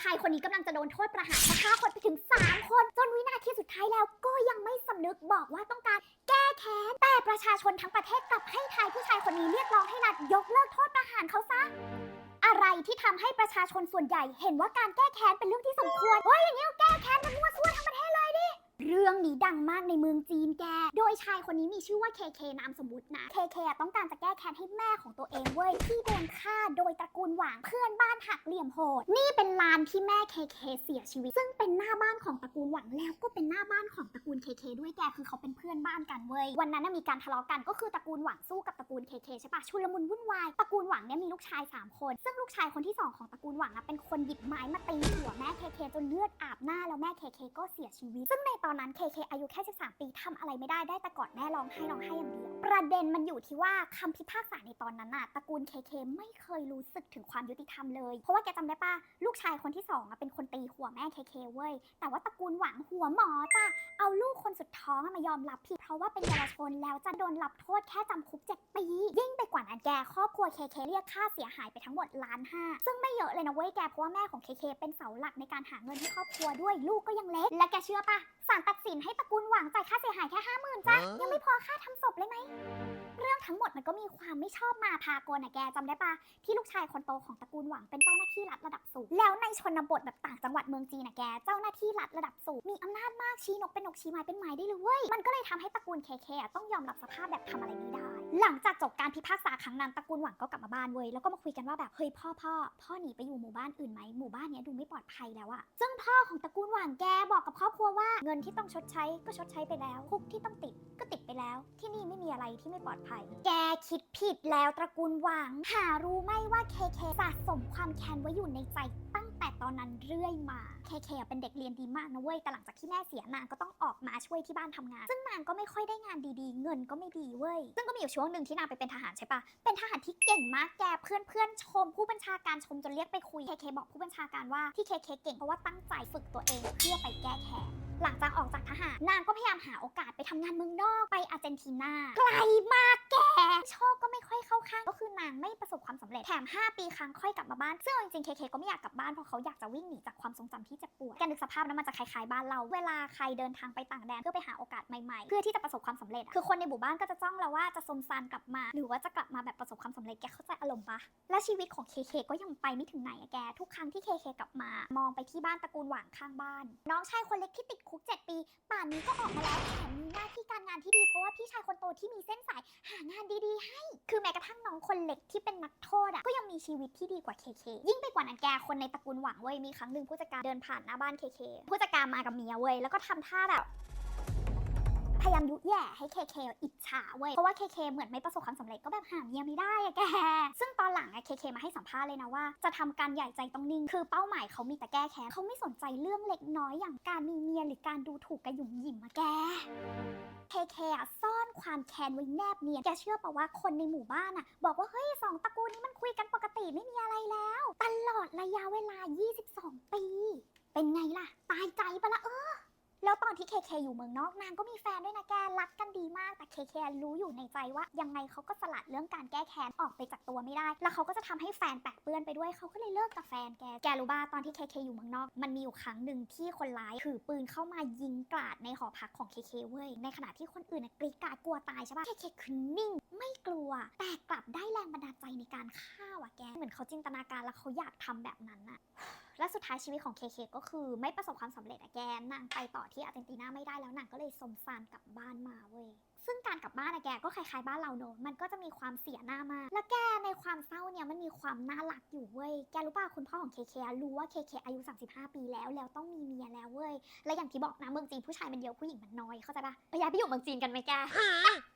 ชายคนนี้กำลังจะโดนโทษประหารฆ่าคนไปถึง 3 คน จนวินาทีสุดท้ายแล้วก็ยังไม่สำนึกบอกว่าต้องการแก้แค้น แต่ประชาชนทั้งประเทศกลับให้ทายผู้ชายคนนี้เรียกร้องให้รัฐยกเลิกโทษประหารเขาซะอะไรที่ทำให้ประชาชนส่วนใหญ่เห็นว่าการแก้แค้นเป็นเรื่องที่สมควรเฮ้ยอย่างนี้เราแก้แค้นกันมั่วซั่วทั้งประเทศเลยดิ เรื่องนี้ดังมากในเมืองจีนแก ยชายคนนี้มีชื่อว่าเคเคนามสมมุตินะเคเคต้องการจะแก้แค้นให้แม่ของตัวเองเว้ยที่โดนฆ่าโดยตระกูลหวางเพื่อนบ้านหักเหลี่ยมโหด นี่เป็นลานที่แม่เคเคเสียชีวิต ซึ่งเป็นหน้าบ้านของตระกูลหวางแล้วก็เป็นหน้าบ้านของตระกูลเคเคด้วยแกคือเขาเป็นเพื่อนบ้านกันเว้ยวันนั้นมีการทะเลาะกันก็คือตระกูลหวางสู้กับตระกูลเคเคใช่ปะชุลมุนวุ่นวายตระกูลหวางเนี่ยมีลูกชายสามคน ซึ่งลูกชายคนที่สองของตระกูลหวางอะเป็นคนหยิบไม้มาตีหัวแม่เคเคจนเลือดอาบหน้าแล้วแม่เคเคก็เสียชีวิต ซึ่งในตอนนั้นเคเคอายุแค่ 13 ปีทำอะไรไม่ได้ได้แต่กอดแม่ร้องไห้ร้องไห้อย่างเดียว ประเด็นมันอยู่ที่ว่าคำพิพากษาในตอนนั้นน่ะตระกูลเคเคไม่เคยรู้สึกถึงความยุติธรรมเลย เพราะว่าแกจำได้ปะลูกชายคนที่สองอะเป็นคนตีหัวแม่เคเคเว้ย แต่ว่าตระกูลหวังหัวหมอจ้ะเอาลูกคนสุดท้องอะมายอมรับผิดเพราะว่าเป็นเยาวชนแล้วจะโดนรับโทษแค่จำคุก7ปียิ่งไปกว่านั้นแกครอบครัวเคเคเรียกค่าเสียหายไปทั้งหมดล้านห้าซึ่งไม่เยอะเลยนะเว้ยแกเพราะว่าแม่ของเคเคเป็นเสาหลักในการหาเงินให้ครอบครัวด้วยลูกก็ยังเล็กและแกเชื่อปะศาลตัดสินให้ตระกูลหวังจ่ายค่าเสียหายแค่ห้าหมื่นจ้ะยังไม่พอค่าทำศพเลยไหม รื่องทั้งหมดมันก็มีความไม่ชอบมาพากลนะแกจำได้ปะที่ลูกชายคนโตของตระกูลหวังเป็นเจ้าหน้าที่รัฐระดับสูง แล้วในชนบทแบบต่างจังหวัดเมืองจีนนะแกเจ้าหน้าที่รัฐระดับสูงมีอำนาจมากชี้นกเป็นนกชี้ไม้เป็นไม้ได้เลยเว้ยมันก็เลยทำให้ตระกูลเคเคต้องยอมรับสภาพแบบทำอะไรไม่ได้ หลังจากจบการพิพากษาครั้งนั้นตระกูลหวังก็กลับมาบ้านเว้ยแล้วก็มาคุยกันว่าแบบเฮ้ยพ่อพ่อพ่อหนีไปอยู่หมู่บ้านอื่นไหมหมู่บ้านเนี้ยดูไม่ปลอดภัยแล้วอะซึ่งพ่อของตระกูลหวังแกบอกกับครอบครัวว่าเงินที่ต้องชดใช้ก็ชดใช้ไปแล้วคุกที่ต้องติดก็ติดไปแล้ว ที่นี่ไม่มีอะไรที่ไม่ปลอดภัยแกคิดผิดแล้วตระกูลหวัง หารู้ไหมว่าเคเคสะสมความแค้นไว้อยู่ในใจตั้งแต่ตอนนั้นเรื่อยมา เคเคเป็นเด็กเรียนดีมากนะเว้ย แต่หลังจากที่แม่เสียนางก็ต้องออกมาช่วยที่บ้านทำงาน ซึ่งนางก็ไม่ค่อยได้งานดีๆ เงินก็ไม่ดีเว้ย ซึ่งก็มีอยู่ช่วงหนึ่งที่นางไปเป็นทหารใช่ปะเป็นทหารที่เก่งมากแกเพื่อนๆชม ผู้บัญชาการชมจนเรียกไปคุย เคเคบอกผู้บัญชาการว่าที่เคเคเก่งเพราะว่าตั้งใจฝึกตัวเองเพื่อไปแก้แค้น หลังจากออกจากทหารนางก็พยายามหาโอกาสไปทำงานเมืองนอกไปอาร์เจนตินาไกลมากแก โชคก็ไม่ค่อยเข้าข้างก็คือนางไม่ประสบความสำเร็จแถม 5 ปีครั้งค่อยกลับมาบ้าน ซึ่งเอาจริงๆเคเคก็ไม่อยากกลับบ้านเพราะเขาอยากจะวิ่งหนีจากความทรงจำที่เจ็บปวดแกนึกสภาพนั้นมันจะคล้ายๆบ้านเรา เวลาใครเดินทางไปต่างแดนเพื่อไปหาโอกาสใหม่ๆ เพื่อที่จะประสบความสำเร็จ คือคนในหมู่บ้านก็จะจ้องเราว่าจะสมซานกลับมา หรือว่าจะกลับมาแบบประสบความสำเร็จแกเข้าใจอารมณ์ปะและชีวิตของเคเคก็ยังไปไม่ถึงไหนอะแกทุกครั้งที่เคเคกลับมา มองไปที่บ้านตระกูลหว่างข้างบ้าน น้องชายคนเล็กที่ติดคุก 7 ปี ป่านนี้ก็ออกมาแล้วแถมมีหน้าที่การงานที่ดีเพราะว่าพี่ชายคนโตที่มีเส้นสายหางานดีๆ ให้ คือแม้กระทั่งน้องคนเล็กที่เป็นนักโทษอะก็ยังมีชีวิตที่ดีกว่าเคเคยิ่งไปกว่านั้นแกคนในตระกูลหวังเว้ยมีครั้งหนึ่งผู้จัดการเดินผ่านหน้าบ้านเคเคผู้จัดการมากับเมียเว้ยแล้วก็ทำท่าแบบ พยายามยุแย่ให้เคเคอิจฉาเว้ย เพราะว่าเคเคเหมือนไม่ประสบความสำเร็จก็แบบหาเมียไม่ได้อะแก ซึ่งตอนหลังอะเคเคมาให้สัมภาษณ์เลยนะว่า จะทำการใหญ่ใจต้องนิ่ง คือเป้าหมายเขามีแต่แก้แค้นเขาไม่สนใจเรื่องเล็กน้อยอย่างการมีเมียหรือการดูถูกกระหยุ่มหยิมอะแกเคเคอะซ่อนความแค้นไว้แนบเนียน แกเชื่อปะว่าคนในหมู่บ้านอะบอกว่าเฮ้ยสองตระกูลนี้มันคุยกันปกติไม่มีอะไรแล้ว ตลอดระยะเวลา 22 ปี เป็นไงล่ะ ตายใจปะละเออ แล้วตอนที่เคเคอยู่เมืองนอกนางก็มีแฟนด้วยนะแกรักกันดีมากแต่เคเครู้อยู่ในใจว่ายังไงเขาก็สลัดเรื่องการแก้แค้นออกไปจากตัวไม่ได้ แล้วเขาก็จะทำให้แฟนแปะเปื้อนไปด้วยเขาก็เลยเลิกกับแฟนแกแกรู้ป่ะตอนที่เคเคอยู่เมืองนอก มันมีอยู่ครั้งหนึ่งที่คนร้ายถือปืนเข้ามายิงกราดในหอพักของเคเคเว้ยในขณะที่คนอื่นน่ะกรีดกราดกลัวตายใช่ปะเคเคคือนิ่ง ไม่กลัว แต่กลับได้แรงบันดาลใจในการฆ่าว่ะแกเหมือนเขาจินตนาการแล้วเขาอยากทำแบบนั้นอะ สุดท้ายชีวิตของเคเคก็คือไม่ประสบความสำเร็จอะแกนางไปต่อที่อาร์เจนตินาไม่ได้แล้วนางก็เลยสมซานกลับบ้านมาเว้ยซึ่งการกลับบ้านอะแกก็คล้ายๆบ้านเราเนอะมันก็จะมีความเสียหน้ามาก และแกในความเศร้าเนี่ยมันมีความน่ารักอยู่เว้ย แกรู้ป่ะคุณพ่อของเคเครู้ว่าเคเคอายุ 35 ปีแล้ว แล้วต้องมีเมียแล้วเว้ย และอย่างที่บอกนะเมืองจีนผู้ชายมันเยอะผู้หญิงมันน้อยเข้าใจปะไปย้ายไปอยู่เมืองจีนกันไหมแก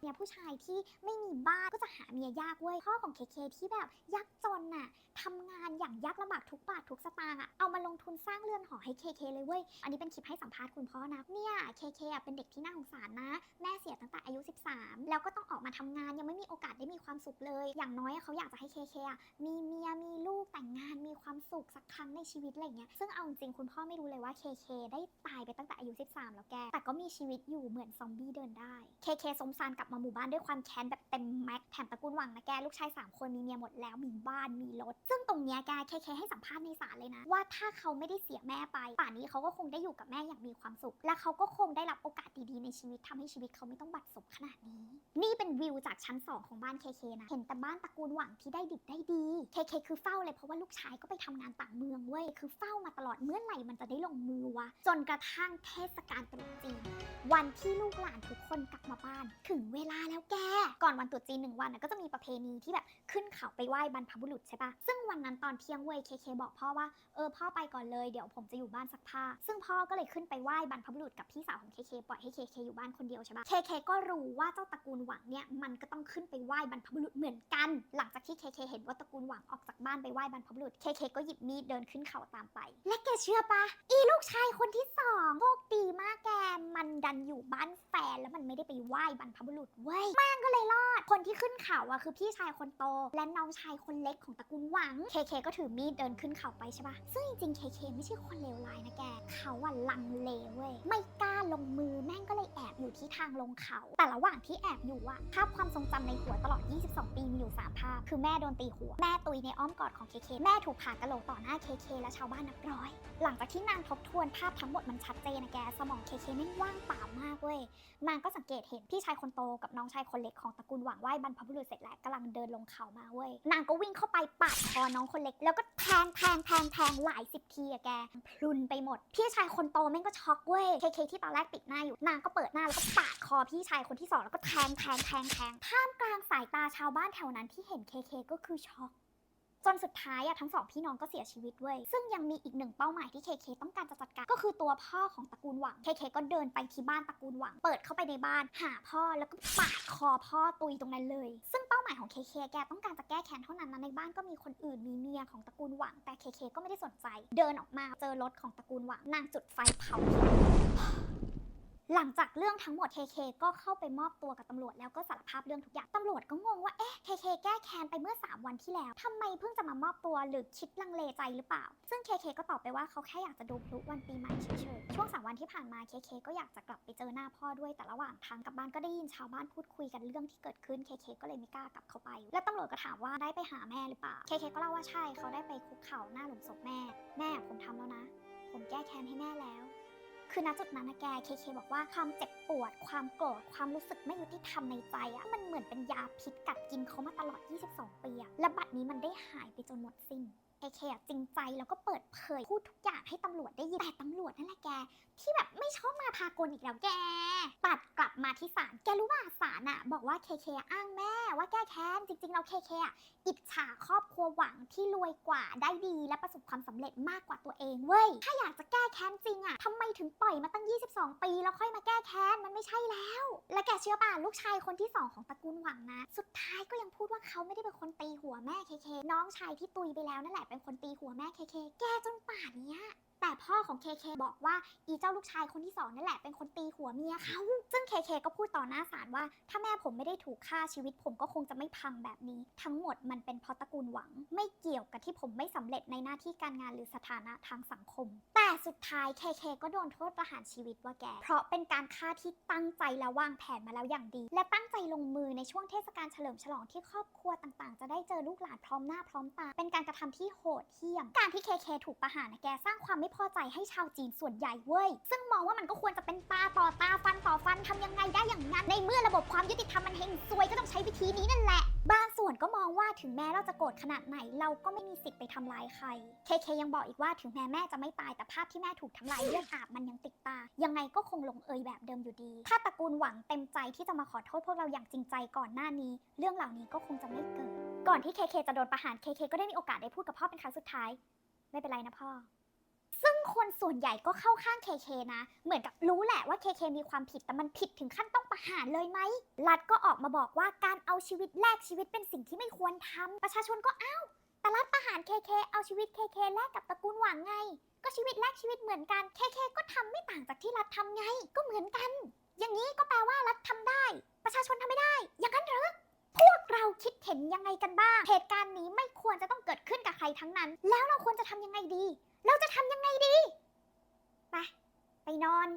เนี่ยผู้ชายที่ไม่มีบ้านก็จะหาเมียยากเว้ย พ่อของเคเคที่แบบยากจนน่ะทำงานอย่างยากลำบากทุกบาททุกสตางค์อะเอามาลงทุนสร้างเรือนหอให้เคเคเลยเว้ย อันนี้เป็นคลิปให้สัมภาษณ์คุณพ่อนะ เนี่ยเคเคอะเป็นเด็กที่น่าสงสารนะ แม่เสียตั้งแต่อา ยุ13 แล้วก็ต้องออกมาทำงานยังไม่มีโอกาสได้มีความสุขเลย อย่างน้อยเขาอยากจะให้เคเคมีเมียมีลูกแต่งงานมีความสุขสักครั้งในชีวิตอะไรเงี้ยซึ่งเอาจริงคุณพ่อไม่รู้เลยว่าเคเคได้ตายไปตั้งแต่อายุ 13 แล้วแก แต่ก็มีชีวิตอยู่เหมือนซอมบี้เดินได้เคเคสมซานกลับมาหมู่บ้านด้วยความแค้นแบบเต็มแม็กแถมตระกูลหวังนะแกลูกชายสามคนมีเมียหมดแล้วมีบ้านมีรถ ซึ่งตรงเนี้ยแกเคเคให้สัมภาษณ์ในศาลเลยนะ ว่าถ้าเขาไม่ได้เสียแม่ไป ป่านนี้เขาก็คงได้อยู่กับแม่อย่างมีความสุข และเขาก็คงได้รับโอกาสดีๆในชีวิตทำให้ชีวิตเขาไม่ต้องบัดซบขนาดนี้ นี่เป็นวิวจากชั้น 2 ของบ้านเคเคนะ เห็นแต่บ้านตระกูลหวังที่ได้ดิบได้ดี เคเคคือเฝ้าเลยเพราะว่าลูกชายก็ไปทำงานต่างเมืองเว้ย คือเฝ้ามาตลอดเมื่อไหร่มันจะได้ลงมือวะ จนกระทั่งเทศกาลตรุษจีน วันที่ลูกหลานทุกคนกลับมาบ้าน ถึงเวลาแล้วแก ก่อนวันตรุษจีนหนึ่งวันนะก็จะมีประเพณีที่แบบขึ้นเขาไปไหว้บรรพบุรุษใช่ปะซึ่งวันนั้นตอนเที่ยงเว้ยเคเคบอกพ่อว่า เออพ่อไปก่อนเลยเดี๋ยวผมจะอยู่บ้านซักผ้า ซึ่งพ่อก็เลยขึ้นไปไหว้บรรพบุรุษกับพี่สาวของเคเคปล่อยให้เคเคอยู่บ้านคนเดียวใช่ปะเคเคก็รู้ว่าเจ้าตระกูลหวังเนี่ยมันก็ต้องขึ้นไปไหว้บรรพบุรุษเหมือนกัน หลังจากที่เคเคเห็นว่าตระกูลหวังออกจากบ้านไปไหว้บรรพบุรุษเคเคก็หยิบมีดเดินขึ้นเขาตามไป และแกเชื่อปะอีลูกชายคนที่สองโชคดีมากแกมันดันอยู่บ้านแฟนแล้วมันไม่ได้ไปไหว้บรรพบุรุษเว้ยแม่งก็เลยรอด คนที่ขึ้นเขาอะคือพี่ชายคนโต และน้องชายคนเล็กของตระกูลหวังเคเคก็ถือมีดเดินขึ้นเขาไปใช่ปะซึ่งจริงๆเคเคไม่ใช่คนเลวร้ายนะแกเขาอะลังเลเว้ยไม่กล้าลงมือแม่งก็เลยแอบอยู่ที่ทางลงเขาแต่ระหว่างที่แอบอยู่อะภาพความทรงจำในหัวตลอด 22 ปีมีอยู่ 3 ภาพ คือแม่โดนตีหัว แม่ตุยในอ้อมกอดของเคเคแม่ถูกผ่ากระโหลกต่อหน้าเคเคและชาวบ้านนับร้อย หลังจากที่นางทบทวนภาพทั้งหมดมันชัดเจนนะแก สมองเคเคแม่งว่างเปล่ามากเว้ย นางก็สังเกตเห็นพี่ชายคนโตกับน้องชายคนเล็กของตระกูลหวังไหวบรรพบุรุษเสร็จแล้วกำลังเดินลงเขามาเว้ย นางก็วิ่งเข้าไปปาดคอน้องคนเล็ก แล้วก็แทงแทงแทงแทงหลายสิบทีอะแกพลุนไปหมด พี่ชายคนโตแม่งก็ช็อกเว้ยเคเคที่ตอนแรกปิดหน้าอยู่ นางก็เปิดหน้าแล้วก็ปาดคอพี่ชายคนที่สองแล้วก็แทงแทงแทงแทงท่ามกลางสายตาชาวบ้านแถวนั้นที่เห็นเคเคก็คือช็อกจนสุดท้ายอะทั้งสองพี่น้องก็เสียชีวิตเว้ย ซึ่งยังมีอีกหนึ่งเป้าหมายที่เคเคต้องการจะจัดการ ก็คือตัวพ่อของตระกูลหวัง เคเคก็เดินไปที่บ้านตระกูลหวัง เปิดเข้าไปในบ้าน หาพ่อแล้วก็ปาดคอพ่อตุยตรงนั้นเลย ซึ่งเป้าหมายของเคเคแกต้องการจะแก้แค้นเท่านั้นนะในบ้านก็มีคนอื่นมีเมียของตระกูลหวัง แต่เคเคก็ไม่ได้สนใจ เดินออกมาเจอรถของตระกูลหวังนางจุดไฟเผา หลังจากเรื่องทั้งหมดเคเคก็เข้าไปมอบตัวกับตำรวจแล้วก็สารภาพเรื่องทุกอย่าง ตำรวจก็งงว่า เอ๊ะเคเคแก้แค้นไปเมื่อ 3 วันที่แล้ว ทำไมเพิ่งจะมามอบตัวหรือคิดลังเลใจหรือเปล่า ซึ่งเคเคก็ตอบไปว่าเขาแค่อยากจะดูพลุวันปีใหม่เฉยๆ ช่วง 3 วันที่ผ่านมาเคเคก็อยากจะกลับไปเจอหน้าพ่อด้วย แต่ระหว่างทางกลับบ้านก็ได้ยินชาวบ้านพูดคุยกันเรื่องที่เกิดขึ้นเคเคก็เลยไม่กล้ากลับเข้าไป แล้วตำรวจก็ถามว่าได้ไปหาแม่หรือเปล่าเคเคก็เล่าว่าใช่ เขาได้ไปคุกเข่าหน้าหลุมศพแม่ แม่ผมทำแล้วนะ ผมแก้แค้นให้แม่แล้ว คือณจุดนั้นนะแกเคเคบอกว่าความเจ็บปวด ความโกรธความรู้สึกไม่ยุติธรรมในใจอะมันเหมือนเป็นยาพิษกัดกินเขามาตลอด 22 ปีอะและบัดนี้มันได้หายไปจนหมดสิ้นเคเคอะจริงใจแล้วก็เปิดเผยพูดทุกอย่างให้ตำรวจได้ยินแต่ตำรวจนั่นแหละแก ที่แบบไม่ชอบมาพากลอีกแล้วแกตัดกลับมาที่ศาลแกรู้ว่าศาลอะบอกว่าเคเคอ้างแม่ว่าแก้แค้นจริงๆเราเคเคอะอิจฉาครอบครัวหวังที่รวยกว่าได้ดีและประสบความสำเร็จมาก เองเว้ย ถ้าอยากจะแก้แค้นจริงอะทำไมถึงปล่อยมาตั้ง 22 ปี แล้วค่อยมาแก้แค้น มันไม่ใช่แล้ว และแกเชื่อป่ะลูกชายคนที่สองของตระกูลหวังนะ สุดท้ายก็ยังพูดว่าเขาไม่ได้เป็นคนตีหัวแม่เคเคน้องชายที่ตุยไปแล้วนั่นแหละเป็นคนตีหัวแม่เคเคแกจนป่านเนี้ย แต่พ่อของเคเคบอกว่าอีเจ้าลูกชายคนที่สองนั่นแหละเป็นคนตีหัวเมียเขาซึ่งเคเคก็พูดต่อหน้าศาลว่า ถ้าแม่ผมไม่ได้ถูกฆ่าชีวิตผมก็คงจะไม่พังแบบนี้ ทั้งหมดมันเป็นเพราะตระกูลหวัง ไม่เกี่ยวกับที่ผมไม่สำเร็จในหน้าที่การงานหรือสถานะทางสังคม แต่สุดท้ายเคเคก็โดนโทษประหารชีวิตว่าแก เพราะเป็นการฆ่าที่ตั้งใจและวางแผนมาแล้วอย่างดี และตั้งใจลงมือในช่วงเทศกาลเฉลิมฉลองที่ครอบครัวต่างๆ จะได้เจอลูกหลานพร้อมหน้าพร้อมตา เป็นการกระทำที่โหดเหี้ยม การที่เคเคถูกประหารนะแกสร้างความไม่พอใจให้ชาวจีนส่วนใหญ่เว้ย ซึ่งมองว่ามันก็ควรจะเป็นตาต่อตาฟันต่อฟันทำยังไงได้อย่างนั้น ในเมื่อระบบความยุติธรรมมันเฮงซวยก็ต้องใช้วิธีนี้นั่นแหละ บางส่วนก็มองว่าถึงแม้เราจะโกรธขนาดไหน เราก็ไม่มีสิทธิ์ไปทำร้ายใคร เคเคยังบอกอีกว่าถึงแม้แม่จะไม่ตายแต่ภาพที่แม่ถูกทำลายเลือดอาบมันยังติดตา ยังไงก็คงลงเอยแบบเดิมอยู่ดี ถ้าตระกูลหวังเต็มใจที่จะมาขอโทษพวกเราอย่างจริงใจก่อนหน้านี้ เรื่องเหล่านี้ก็คงจะไม่เกิด ก่อนที่เคเคจะโดนประหารเคเคก็ได้มีโอกาสได้พูดกับพ่อเป็นครั้งสุดท้าย ไม่เป็นไรนะพ่อ คนส่วนใหญ่ก็เข้าข้างเคเคนะ เหมือนกับรู้แหละว่าเคเคมีความผิดแต่มันผิดถึงขั้นต้องประหารเลยไหมรัฐก็ออกมาบอกว่าการเอาชีวิตแลกชีวิตเป็นสิ่งที่ไม่ควรทำ ประชาชนก็อ้าวแต่รัฐประหารเคเคเอาชีวิตเคเคแลกกับตระกูลหวังไง ก็ชีวิตแลกชีวิตเหมือนกันเคเคก็ทำไม่ต่างจากที่รัฐทำไง ก็เหมือนกัน อย่างนี้ก็แปลว่ารัฐทำได้ ประชาชนทำไม่ได้ อย่างนั้นหรือพวกเราคิดเห็นยังไงกันบ้าง เหตุการณ์นี้ไม่ควรจะต้องเกิดขึ้นกับใครทั้งนั้น แล้วเราควรจะทำยังไงดี เราจะทำยังไงดี ไป ไปนอน